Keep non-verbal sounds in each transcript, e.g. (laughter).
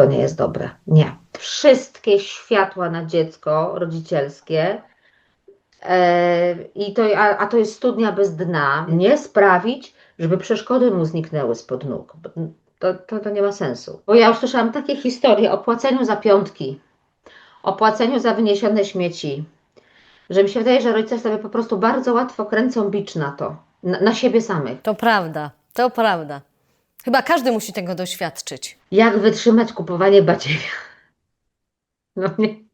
to nie jest dobre. Nie. Wszystkie światła na dziecko rodzicielskie e, i to, a, a to jest studnia bez dna, nie sprawić, żeby przeszkody mu zniknęły spod nóg. To, to, to nie ma sensu. Bo ja już słyszałam takie historie o płaceniu za piątki, o płaceniu za wyniesione śmieci, że mi się wydaje, że rodzice sobie po prostu bardzo łatwo kręcą bicz na to, na, na siebie samych. To prawda, to prawda. Chyba każdy musi tego doświadczyć. Jak wytrzymać kupowanie badziewia? No nie.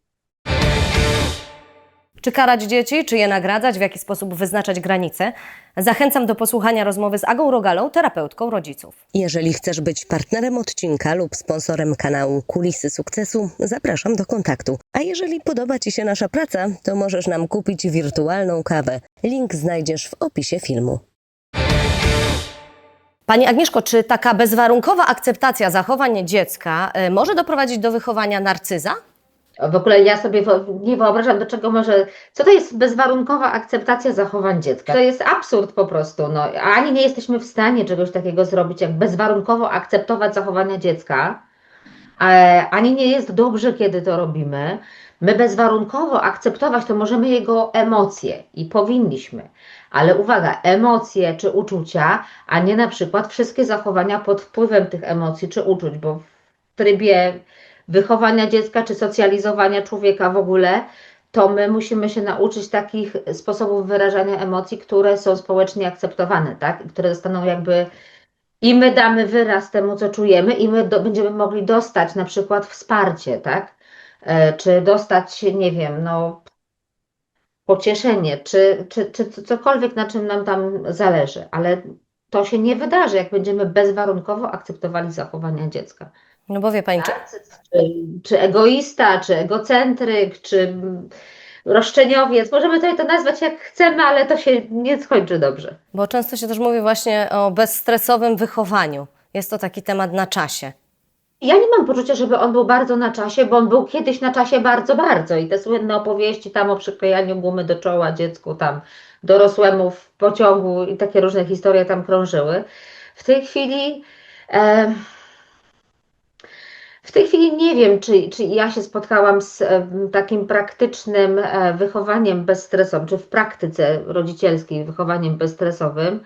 Czy karać dzieci, czy je nagradzać, w jaki sposób wyznaczać granice? Zachęcam do posłuchania rozmowy z Agą Rogalą, terapeutką rodziców. Jeżeli chcesz być partnerem odcinka lub sponsorem kanału Kulisy Sukcesu, zapraszam do kontaktu. A jeżeli podoba Ci się nasza praca, to możesz nam kupić wirtualną kawę. Link znajdziesz w opisie filmu. Pani Agnieszko, czy taka bezwarunkowa akceptacja zachowań dziecka y, może doprowadzić do wychowania narcyza? W ogóle ja sobie nie wyobrażam, do czego może. Co to jest bezwarunkowa akceptacja zachowań dziecka? To jest absurd po prostu. No, ani nie jesteśmy w stanie czegoś takiego zrobić, jak bezwarunkowo akceptować zachowania dziecka, e, ani nie jest dobrze, kiedy to robimy. My bezwarunkowo akceptować to możemy jego emocje i powinniśmy. Ale uwaga, emocje czy uczucia, a nie na przykład wszystkie zachowania pod wpływem tych emocji czy uczuć, bo w trybie wychowania dziecka czy socjalizowania człowieka w ogóle, to my musimy się nauczyć takich sposobów wyrażania emocji, które są społecznie akceptowane, tak? Które zostaną jakby i my damy wyraz temu, co czujemy, i my do, będziemy mogli dostać na przykład wsparcie, tak? E, czy dostać, nie wiem, no pocieszenie, czy, czy, czy cokolwiek, na czym nam tam zależy, ale to się nie wydarzy, jak będziemy bezwarunkowo akceptowali zachowania dziecka No bo wie Pani, czy, czy, czy egoista, czy egocentryk, czy roszczeniowiec. Możemy tutaj to nazwać jak chcemy, ale to się nie skończy dobrze. bo często się też mówi właśnie o bezstresowym wychowaniu. Jest to taki temat na czasie. Ja nie mam poczucia, żeby on był bardzo na czasie, bo on był kiedyś na czasie bardzo, bardzo. I te słynne opowieści tam o przyklejaniu gumy do czoła dziecku, tam dorosłemu w pociągu i takie różne historie tam krążyły. W tej chwili. E, w tej chwili nie wiem, czy, czy ja się spotkałam z e, takim praktycznym e, wychowaniem bezstresowym, czy w praktyce rodzicielskiej wychowaniem bezstresowym.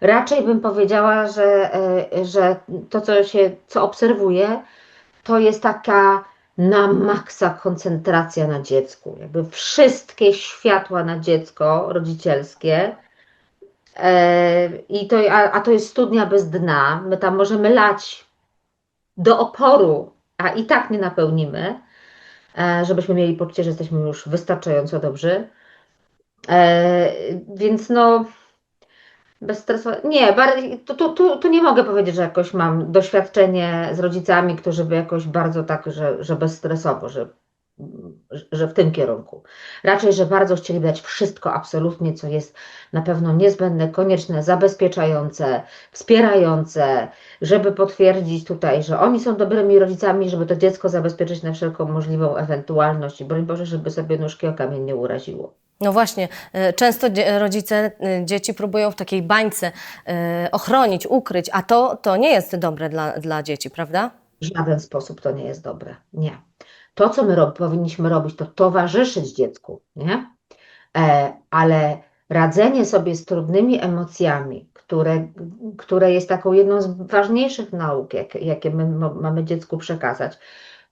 Raczej bym powiedziała, że, e, że to, co się, co obserwuję, to jest taka na maksa koncentracja na dziecku. Jakby wszystkie światła na dziecko rodzicielskie. E, I to, a, a to jest studnia bez dna. My tam możemy lać do oporu, a i tak nie napełnimy, e, żebyśmy mieli poczucie, że jesteśmy już wystarczająco dobrzy. Więc no, bezstresowo. Nie, bardziej, tu, tu, tu, nie mogę powiedzieć, że jakoś mam doświadczenie z rodzicami, którzy by jakoś bardzo tak, że, że bezstresowo, że, że w tym kierunku. Raczej, że bardzo chcieliby dać wszystko absolutnie, co jest na pewno niezbędne, konieczne, zabezpieczające, wspierające, żeby potwierdzić tutaj, że oni są dobrymi rodzicami, żeby to dziecko zabezpieczyć na wszelką możliwą ewentualność i broń Boże, żeby sobie nóżki o kamień nie uraziło. No właśnie, e, często rodzice e, dzieci próbują w takiej bańce e, ochronić, ukryć, a to, to nie jest dobre dla, dla dzieci, prawda? W żaden sposób to nie jest dobre. Nie. To, co my rob, powinniśmy robić, to towarzyszyć dziecku, nie? E, ale radzenie sobie z trudnymi emocjami, które, które jest taką jedną z ważniejszych nauk, jak, jakie my mamy dziecku przekazać,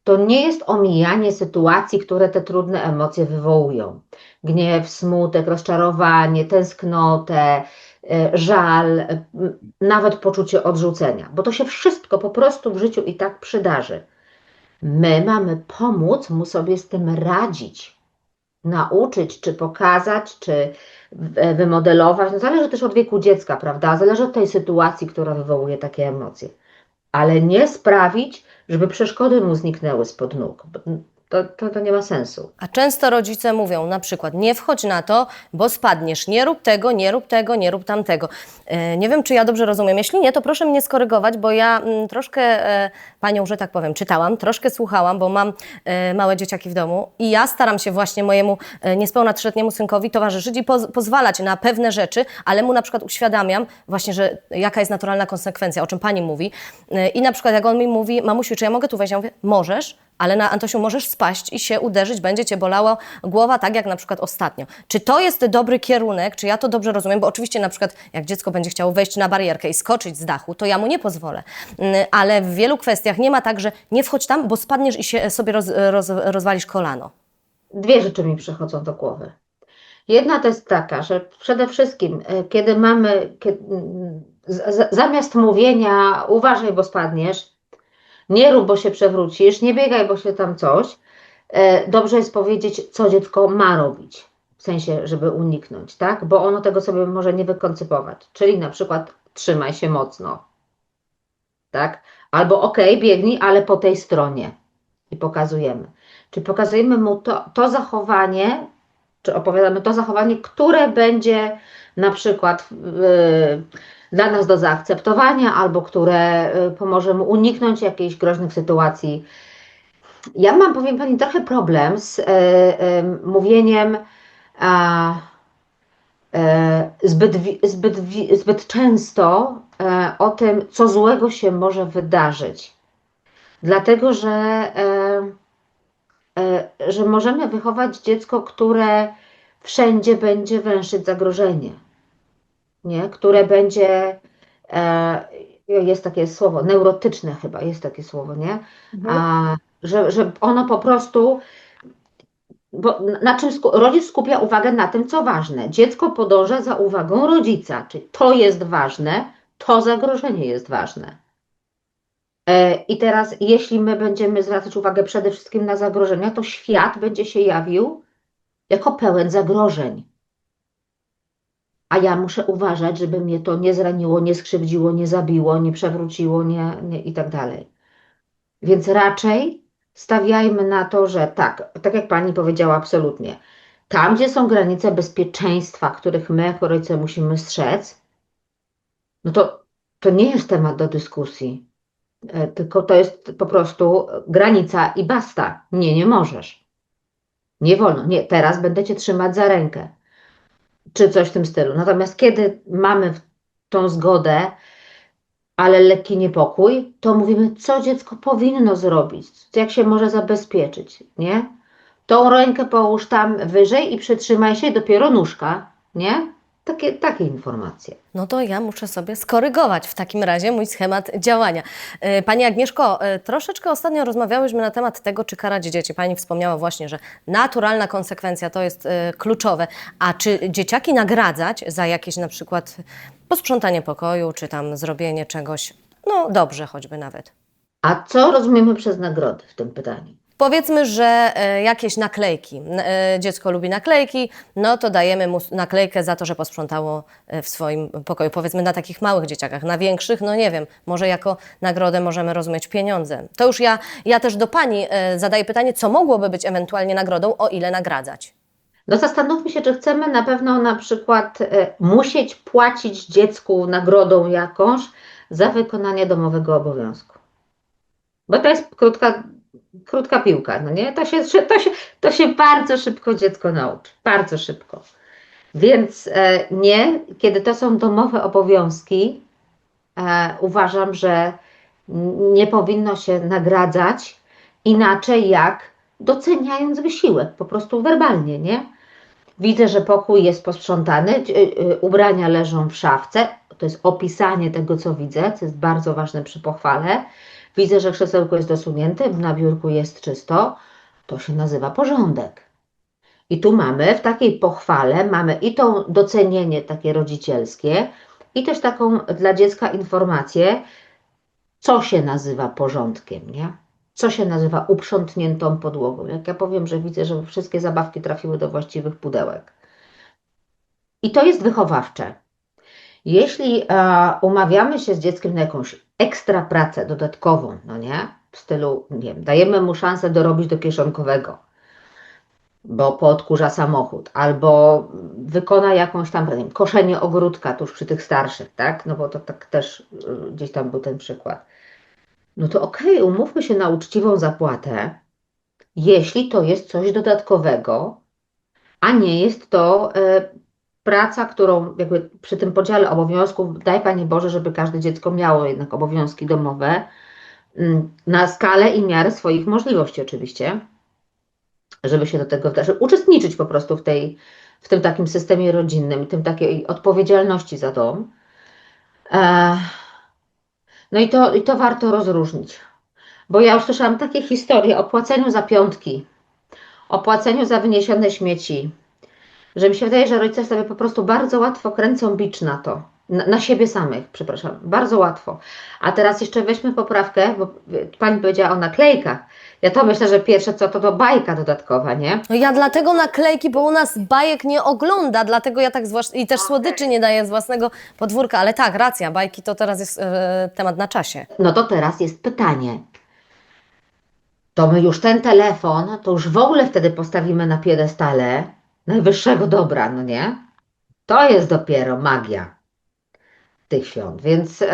to nie jest omijanie sytuacji, które te trudne emocje wywołują. Gniew, smutek, rozczarowanie, tęsknotę, e, żal, e, nawet poczucie odrzucenia, bo to się wszystko po prostu w życiu i tak przydarzy. My mamy pomóc mu sobie z tym radzić, nauczyć, czy pokazać, czy w- wymodelować. No zależy też od wieku dziecka, prawda? Zależy od tej sytuacji, która wywołuje takie emocje. Ale nie sprawić, żeby przeszkody mu zniknęły spod nóg. To, to, to nie ma sensu. A często rodzice mówią na przykład, nie wchodź na to, bo spadniesz, nie rób tego, nie rób tego, nie rób tamtego. E, nie wiem, czy ja dobrze rozumiem. Jeśli nie, to proszę mnie skorygować, bo ja mm, troszkę e, panią, że tak powiem, czytałam, troszkę słuchałam, bo mam e, małe dzieciaki w domu i ja staram się właśnie mojemu e, niespełna trzyletniemu synkowi towarzyszyć i poz pozwalać na pewne rzeczy, ale mu na przykład uświadamiam właśnie, że jaka jest naturalna konsekwencja, o czym pani mówi. E, I na przykład jak on mi mówi, mamusiu, czy ja mogę tu wejść? Ja mówię, możesz, ale na Antosiu możesz spaść i się uderzyć, będzie cię bolała głowa, tak jak na przykład ostatnio. Czy to jest dobry kierunek, czy ja to dobrze rozumiem? Bo oczywiście na przykład jak dziecko będzie chciało wejść na barierkę i skoczyć z dachu, to ja mu nie pozwolę. Mm, Ale w wielu kwestiach nie ma tak, że nie wchodź tam, bo spadniesz i się sobie roz, roz, rozwalisz kolano. Dwie rzeczy mi przychodzą do głowy. Jedna to jest taka, że przede wszystkim, e, kiedy mamy, kiedy, z, z, zamiast mówienia uważaj, bo spadniesz, nie rób, bo się przewrócisz, nie biegaj, bo się tam coś, e, dobrze jest powiedzieć, co dziecko ma robić, w sensie, żeby uniknąć, tak? Bo ono tego sobie może nie wykoncypować. Czyli na przykład trzymaj się mocno, tak? Albo okej, biegnij, ale po tej stronie i pokazujemy. Czy pokazujemy mu to, to zachowanie, czy opowiadamy to zachowanie, które będzie na przykład yy, dla nas do zaakceptowania, albo które y, pomoże mu uniknąć jakichś groźnych sytuacji. Ja mam, powiem Pani, trochę problem z y, y, mówieniem a, e, zbyt, zbyt, zbyt często e, o tym, co złego się może wydarzyć. Dlatego, że, że możemy wychować dziecko, które wszędzie będzie węszyć zagrożenie, nie? które będzie, e, jest takie słowo, neurotyczne chyba, jest takie słowo, nie? A, że, że ono po prostu, bo na czym sku, rodzic skupia uwagę na tym, co ważne. Dziecko podąża za uwagą rodzica, czyli to jest ważne, to zagrożenie jest ważne. E, I teraz, jeśli my będziemy zwracać uwagę przede wszystkim na zagrożenia, to świat będzie się jawił jako pełen zagrożeń. A ja muszę uważać, żeby mnie to nie zraniło, nie skrzywdziło, nie zabiło, nie przewróciło, nie, nie i tak dalej. Więc raczej stawiajmy na to, że tak, tak jak Pani powiedziała, absolutnie. Tam, gdzie są granice bezpieczeństwa, których my jako rodzice musimy strzec, no to, to nie jest temat do dyskusji. E, Tylko to jest po prostu granica i basta. Nie, nie możesz. Nie wolno. Nie, teraz będę cię trzymać za rękę. Czy coś w tym stylu. Natomiast kiedy mamy tą zgodę, ale lekki niepokój, to mówimy, co dziecko powinno zrobić, jak się może zabezpieczyć, nie? Tą rękę połóż tam wyżej i przytrzymaj się, dopiero nóżka, nie? Takie, takie informacje. No to ja muszę sobie skorygować w takim razie mój schemat działania. E, Pani Agnieszko, e, troszeczkę ostatnio rozmawiałyśmy na temat tego, czy karać dzieci. Pani wspomniała właśnie, że naturalna konsekwencja to jest e, kluczowe. A czy dzieciaki nagradzać za jakieś na przykład posprzątanie pokoju, czy tam zrobienie czegoś, no dobrze choćby nawet. A co rozumiemy przez nagrody w tym pytaniu? Powiedzmy, że e, jakieś naklejki. E, Dziecko lubi naklejki, no to dajemy mu naklejkę za to, że posprzątało e, w swoim pokoju. Powiedzmy na takich małych dzieciakach, na większych, no nie wiem, może jako nagrodę możemy rozumieć pieniądze. To już ja, ja też do Pani zadaję pytanie, co mogłoby być ewentualnie nagrodą, o ile nagradzać. No zastanówmy się, czy chcemy na pewno na przykład musieć płacić dziecku nagrodą jakąś za wykonanie domowego obowiązku. Bo to jest krótka, krótka piłka, no nie? To się, to, się, to się bardzo szybko dziecko nauczy, bardzo szybko. Więc e, nie, kiedy to są domowe obowiązki, e, uważam, że nie powinno się nagradzać inaczej jak doceniając wysiłek, po prostu werbalnie, nie? Widzę, że pokój jest posprzątany, y, y, ubrania leżą w szafce. To jest opisanie tego, co widzę, co jest bardzo ważne przy pochwale. Widzę, że krzesełko jest dosunięte, na biurku jest czysto. To się nazywa porządek. I tu mamy w takiej pochwale, mamy i to docenienie takie rodzicielskie, i też taką dla dziecka informację, co się nazywa porządkiem, nie? Co się nazywa uprzątniętą podłogą. Jak ja powiem, że widzę, że wszystkie zabawki trafiły do właściwych pudełek. I to jest wychowawcze. Jeśli e, umawiamy się z dzieckiem na jakąś ekstra pracę dodatkową, no nie? w stylu, nie wiem, dajemy mu szansę dorobić do kieszonkowego, bo poodkurza samochód, albo wykona jakąś tam, nie wiem, koszenie ogródka tuż przy tych starszych, tak? No bo to tak też y, gdzieś tam był ten przykład. No to okej, umówmy się na uczciwą zapłatę, jeśli to jest coś dodatkowego, a nie jest to e, praca, którą jakby przy tym podziale obowiązków, daj Panie Boże, żeby każde dziecko miało jednak obowiązki domowe mm, na skalę i miarę swoich możliwości oczywiście, żeby się do tego wdać, uczestniczyć po prostu w, tej, w tym takim systemie rodzinnym tym takiej odpowiedzialności za dom. No i to, i to warto rozróżnić, bo ja już słyszałam takie historie o płaceniu za piątki, o płaceniu za wyniesione śmieci, że mi się wydaje, że rodzice sobie po prostu bardzo łatwo kręcą bicz na to. Na, na siebie samych, przepraszam, bardzo łatwo. A teraz jeszcze weźmy poprawkę, bo pani powiedziała o naklejkach. Ja to myślę, że pierwsze co to to bajka dodatkowa, nie? No ja dlatego naklejki, bo u nas bajek nie ogląda, dlatego ja tak zwłaszcza i też słodyczy nie daję z własnego podwórka, ale tak, racja, bajki to teraz jest e, temat na czasie. No to teraz jest pytanie. To my już ten telefon, to już w ogóle wtedy postawimy na piedestale najwyższego dobra, no nie? To jest dopiero magia tych świąt, więc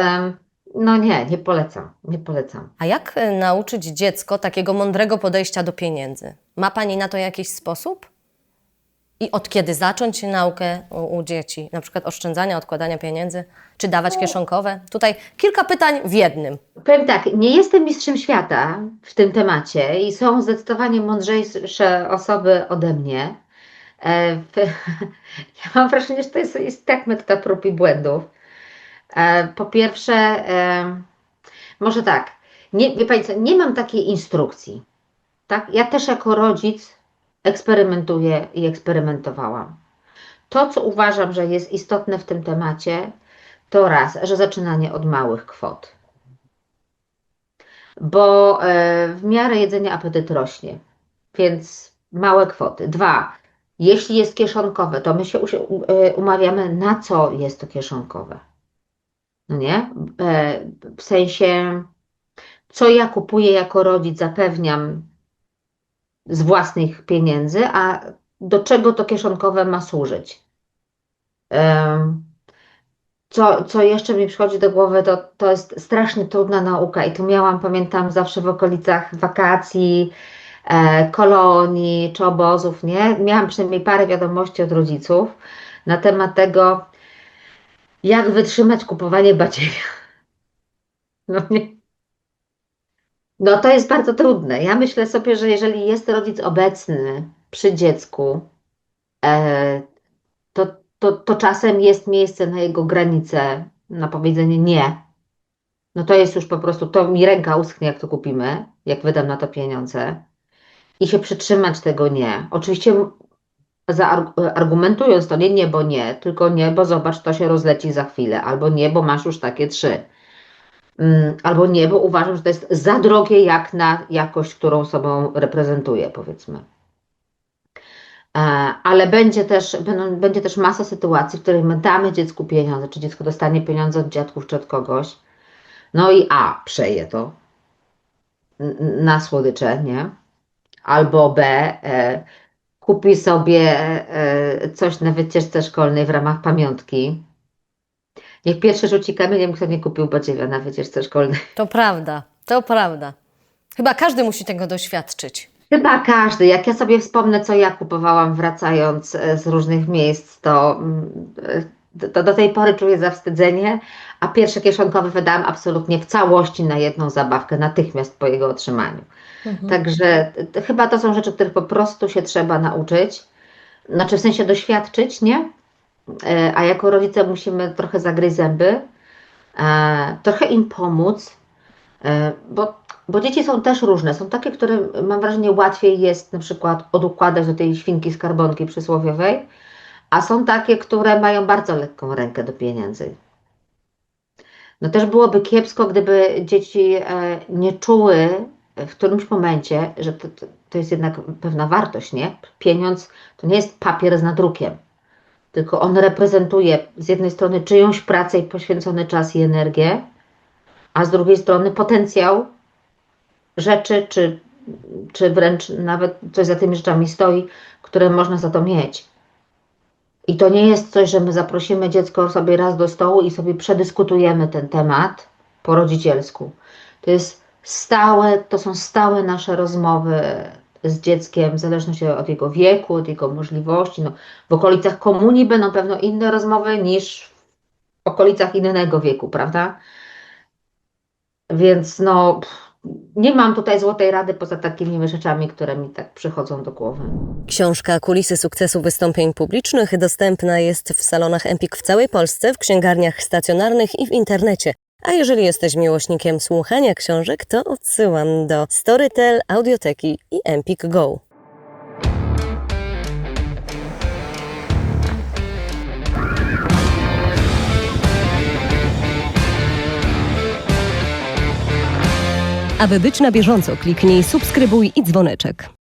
no nie, nie polecam, nie polecam. A jak e, nauczyć dziecko takiego mądrego podejścia do pieniędzy? Ma Pani na to jakiś sposób? I od kiedy zacząć naukę u, u dzieci? Na przykład oszczędzania, odkładania pieniędzy? Czy dawać kieszonkowe? Tutaj kilka pytań w jednym. Powiem tak, nie jestem mistrzem świata w tym temacie i są zdecydowanie mądrzejsze osoby ode mnie. E, (laughs) Ja mam wrażenie, że to jest, jest tak metoda prób i błędów. E, Po pierwsze, e, może tak, nie, wie nie mam takiej instrukcji. Tak? Ja też jako rodzic eksperymentuję i eksperymentowałam. To, co uważam, że jest istotne w tym temacie, to raz, że zaczynanie od małych kwot bo w miarę jedzenia apetyt rośnie, więc małe kwoty. Dwa, jeśli jest kieszonkowe, to my się e, umawiamy, na co jest to kieszonkowe. No nie? E, W sensie, co ja kupuję jako rodzic, zapewniam z własnych pieniędzy, a do czego to kieszonkowe ma służyć. Em, co, co jeszcze mi przychodzi do głowy, to, to jest strasznie trudna nauka i tu miałam, pamiętam, zawsze w okolicach wakacji, e, kolonii czy obozów, nie? Miałam przynajmniej parę wiadomości od rodziców na temat tego, jak wytrzymać kupowanie badziewia. (laughs) No nie. No to jest bardzo trudne. Ja myślę sobie, że jeżeli jest rodzic obecny przy dziecku, e, to, to, to czasem jest miejsce na jego granicę, na powiedzenie nie. No to jest już po prostu, to mi ręka uschnie, jak to kupimy, jak wydam na to pieniądze. I się przytrzymać tego nie. Oczywiście zaarg- argumentując to nie, nie, bo nie, tylko nie, bo zobacz, to się rozleci za chwilę, albo nie, bo masz już takie trzy. Mm, Albo nie, bo uważam, że to jest za drogie jak na jakość, którą sobą reprezentuję, powiedzmy. E, Ale będzie też, będzie też masa sytuacji, w których my damy dziecku pieniądze, czy dziecko dostanie pieniądze od dziadków, czy od kogoś. No i A, przeje to na słodycze, nie? Albo B, e, kupi sobie e, coś na wycieczce szkolnej w ramach pamiątki. Niech pierwszy rzuci kamieniem, kto nie kupił badziewia na wycieczce szkolnej. To prawda, to prawda. Chyba każdy musi tego doświadczyć. Chyba każdy. Jak ja sobie wspomnę, co ja kupowałam wracając e, z różnych miejsc, to, to do tej pory czuję zawstydzenie, a pierwsze kieszonkowe wydałam absolutnie w całości na jedną zabawkę, natychmiast po jego otrzymaniu. Także t- t- chyba to są rzeczy, których po prostu się trzeba nauczyć, znaczy w sensie doświadczyć, nie? E, A jako rodzice musimy trochę zagryźć zęby, e, trochę im pomóc, e, bo, bo dzieci są też różne. Są takie, które mam wrażenie łatwiej jest na przykład odukładać do tej świnki skarbonki przysłowiowej, a są takie, które mają bardzo lekką rękę do pieniędzy. No też byłoby kiepsko, gdyby dzieci e, nie czuły w którymś momencie, że to, to, jest jednak pewna wartość, nie? Pieniądz to nie jest papier z nadrukiem, tylko on reprezentuje z jednej strony czyjąś pracę i poświęcony czas i energię, a z drugiej strony potencjał rzeczy, czy, czy wręcz nawet coś za tymi rzeczami stoi, które można za to mieć. I to nie jest coś, że my zaprosimy dziecko sobie raz do stołu i sobie przedyskutujemy ten temat po rodzicielsku. To jest stałe, to są stałe nasze rozmowy z dzieckiem, w zależności od jego wieku, od jego możliwości. No, w okolicach komunii będą pewno inne rozmowy niż w okolicach innego wieku, prawda? Więc no, nie mam tutaj złotej rady poza takimi rzeczami, które mi tak przychodzą do głowy. Książka Kulisy sukcesu wystąpień publicznych dostępna jest w salonach Empik w całej Polsce, w księgarniach stacjonarnych i w internecie. A jeżeli jesteś miłośnikiem słuchania książek, to odsyłam do Storytel, Audioteki i Empik Go. Aby być na bieżąco, kliknij subskrybuj i dzwoneczek.